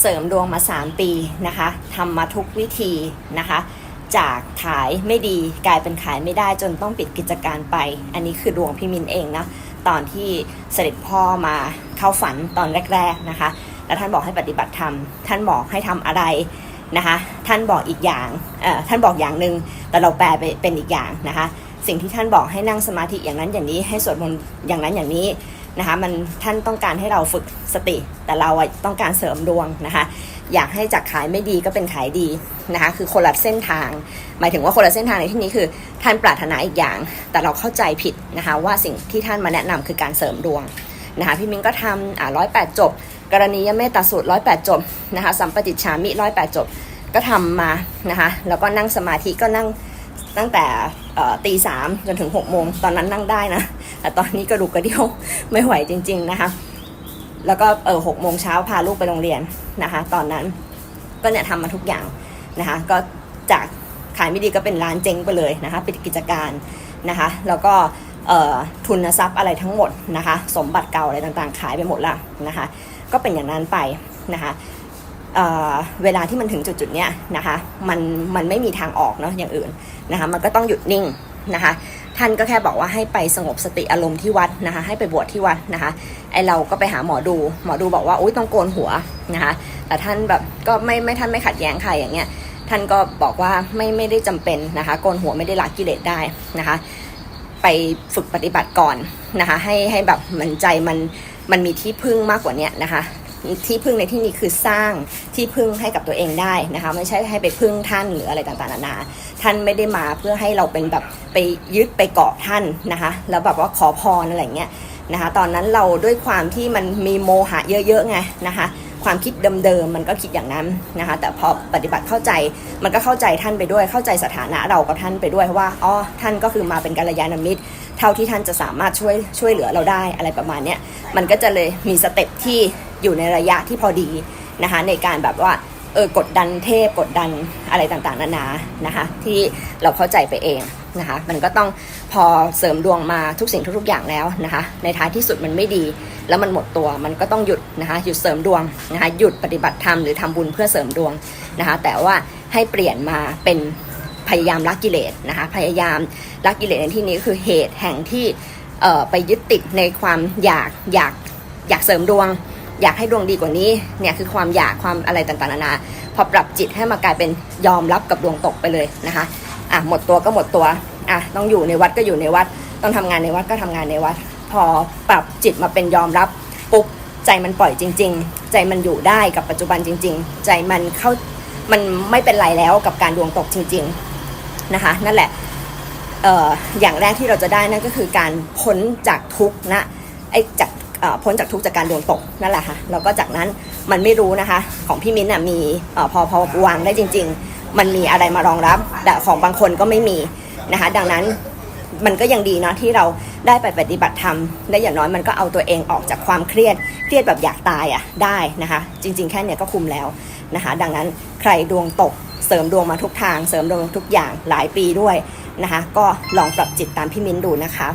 เสริมดวงมา 3 ปีนะคะทำมาทุกวิธีนะคะ จากขายไม่ดีกลายเป็นขายไม่ได้จนต้องปิดกิจการไป อันนี้คือดวงพี่มินเองนะตอนที่เสด็จพ่อมาเข้าฝันตอนแรก ๆนะคะ แล้วท่านบอกให้ปฏิบัติธรรมท่านบอกให้ทำอะไรนะคะ ท่านบอกอีกอย่างท่านบอกอย่างหนึ่งแต่เราแปลไปเป็นอีกอย่างนะคะ สิ่งที่ท่านบอกให้นั่งสมาธิอย่างนั้นอย่างนี้ให้สวดมนต์อย่างนั้นอย่างนี้ นะคะมันท่านต้องการให้เราฝึกสติ แต่เราต้องการเสริมดวงนะคะ อยากให้จากขายไม่ดีก็เป็นขายดีนะคะคือคนละเส้นทาง หมายถึงว่าคนละเส้นทางในที่นี้คือท่านปรารถนาอีกอย่าง แต่เราเข้าใจผิดนะคะว่าสิ่งที่ท่านมาแนะนำคือการเสริมดวงนะคะพี่มิ้งก็ทำอ่าร้อยแปดจบ กรณียเมตตาสูตรร้อยแปดจบนะคะสัมปติชามิร้อยแปดจบก็ทำมานะคะแล้วก็นั่งสมาธิก็นั่ง ตั้งแต่ตีสามจนถึงหกโมงตอนนั้นนั่งได้นะ แต่ตอนนี้กระดูกกระเดี่ยวไม่ไหวจริง ๆนะคะ แล้วก็เออหกโมงเช้าพาลูกไปโรงเรียนนะคะ ตอนนั้นก็เนี่ยทำมาทุกอย่างนะคะ ก็จากขายไม่ดีก็เป็นร้านเจ๊งไปเลยนะคะปิดกิจการนะคะ แล้วก็ทุนทรัพย์อะไรทั้งหมดนะคะ สมบัติเก่าอะไรต่างๆ ขายไปหมดละนะคะ ก็เป็นอย่างนั้นไปนะคะ เเวลาที่มันถึงจุดๆเนี้ยนะคะมันมันไม่มีทางออกเนาะอย่างอื่นนะคะมันก็ต้องหยุดนิ่งนะคะท่านก็แค่บอกว่าให้ไปสงบสติอารมณ์ที่วัดนะคะให้ไปบวชที่วัดนะคะไอเราก็ไปหาหมอดู หมอดูบอกว่าอุ้ยต้องโกนหัวนะคะแต่ท่านแบบก็ไม่ไม่ท่านไม่ขัดแย้งใครอย่างเงี้ยท่านก็บอกว่าไม่ไม่ได้จำเป็นนะคะโกนหัวไม่ได้ละกิเลสได้นะคะไปฝึกปฏิบัติก่อนนะคะให้ให้แบบมันใจมันมันมีที่พึ่งมากกว่านี้นะคะ ที่พึ่งในที่นี้คือสร้างที่พึ่งให้กับตัวเองได้นะคะ ไม่ใช่ให้ไปพึ่งท่านหรืออะไรต่างๆนานา ท่านไม่ได้มาเพื่อให้เราเป็นแบบไปยึดไปเกาะท่านนะคะ แล้วแบบว่าขอพรอะไรเงี้ยนะคะ ตอนนั้นเราด้วยความที่มันมีโมหะเยอะๆไงนะคะ ความคิดเดิมๆมันก็คิดอย่างนั้นนะคะ แต่พอปฏิบัติเข้าใจมันก็เข้าใจท่านไปด้วย เข้าใจสถานะเรากับท่านไปด้วยว่าอ๋อท่านก็คือมาเป็นกัลยาณมิตร เท่าที่ท่านจะสามารถช่วยช่วยเหลือเราได้อะไรประมาณเนี้ยมันก็จะเลยมีสเต็ปที่อยู่ในระยะที่พอดีนะคะในการแบบว่า เออกดดันเทพกดดันอะไรต่างๆนานานะคะที่เราเข้าใจไปเองนะคะมันก็ต้องพอเสริมดวงมาทุกสิ่งทุกๆอย่างแล้วนะคะในท้ายที่สุดมันไม่ดี แล้วมันหมดตัวมันก็ต้องหยุดนะคะหยุดเสริมดวงนะคะหยุดปฏิบัติธรรมหรือทำบุญเพื่อเสริมดวงนะคะแต่ว่าให้เปลี่ยนมาเป็นพยายามละกกิเลสนะคะพยายามละกกิเลสในที่นี้คือเหตุแห่งที่ไปยึดติดในความอยากอยากอยากเสริมดวง อยากให้ดวงดีกว่านี้เนี่ยคือความอยากความอะไรต่างๆนานาพอปรับจิตให้มากลายเป็นยอมรับกับดวงตกไปเลยนะคะอะหมดตัวก็หมดตัวอะต้องอยู่ในวัดก็อยู่ในวัด ต้องทำงานในวัดก็ทำงานในวัด พอปรับจิตมาเป็นยอมรับปุ๊บใจมันปล่อยจริง ๆ ใจมันอยู่ได้กับปัจจุบันจริง ๆ ใจมันเข้ามันไม่เป็นไรแล้วกับการดวงตกจริง ๆนะคะ นั่นแหละอออย่างแรกที่เราจะได้นั่นก็คือการพ้นจากทุกข์นะไอ้จาก พ้นจากทุกจากการดวงตกนั่นแหละค่ะแล้วก็จากนั้นมันไม่รู้นะคะ ของพี่มิ้นท์น่ะมีอพอพอวางได้จริง ๆ มันมีอะไรมารองรับ แต่ของบางคนก็ไม่มีนะคะ ดังนั้นมันก็ยังดีเนาะที่เราได้ไปปฏิบัติธรรมได้อย่างน้อยมันก็เอาตัวเองออกจากความเครียดเครียดแบบอยากตายอะได้นะคะ จริง ๆ แค่เนี้ยก็คุมแล้วนะคะ ดังนั้นใครดวงตกเสริมดวงมาทุกทาง เสริมดวงทุกอย่างหลายปีด้วยนะคะ ก็ลองปรับจิตตามพี่มิ้นดูนะคะ